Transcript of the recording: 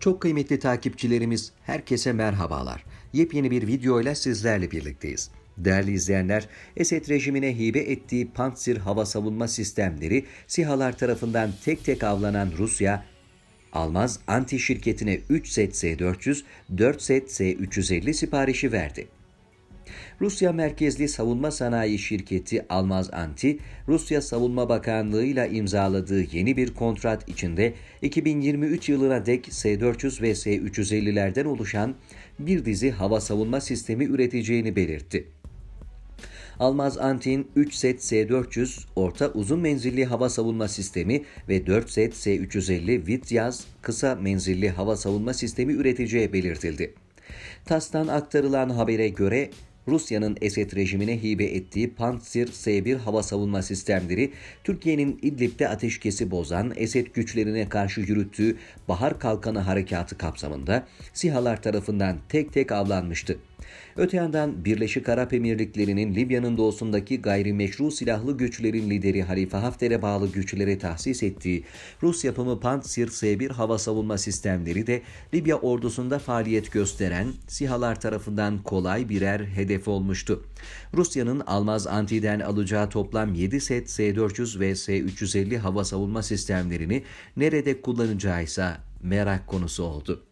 Çok kıymetli takipçilerimiz, herkese merhabalar. Yepyeni bir videoyla sizlerle birlikteyiz. Değerli izleyenler, Esed rejimine hibe ettiği Pantsir hava savunma sistemleri SİHA'lar tarafından tek tek avlanan Rusya, Almaz Anti şirketine 3 set S-400, 4 set S-350 siparişi verdi. Rusya merkezli savunma sanayi şirketi Almaz Anti, Rusya Savunma Bakanlığı ile imzaladığı yeni bir kontrat içinde 2023 yılına dek S-400 ve S-350'lerden oluşan bir dizi hava savunma sistemi üreteceğini belirtti. Almaz Antin 3 set S-400 orta uzun menzilli hava savunma sistemi ve 4 set S-350 Vityaz kısa menzilli hava savunma sistemi üreteceği belirtildi. TAS'tan aktarılan habere göre Rusya'nın Esed rejimine hibe ettiği Pantsir S-1 hava savunma sistemleri Türkiye'nin İdlib'de ateşkesi bozan Esed güçlerine karşı yürüttüğü Bahar Kalkanı harekatı kapsamında SİHA'lar tarafından tek tek avlanmıştı. Öte yandan Birleşik Arap Emirlikleri'nin Libya'nın doğusundaki gayrimeşru silahlı güçlerin lideri Halife Hafter'e bağlı güçlere tahsis ettiği Rus yapımı Pantsir S-1 hava savunma sistemleri de Libya ordusunda faaliyet gösteren SİHA'lar tarafından kolay birer hedef olmuştu. Rusya'nın Almaz Anti'den alacağı toplam 7 set S-400 ve S-350 hava savunma sistemlerini nerede kullanacağı ise merak konusu oldu.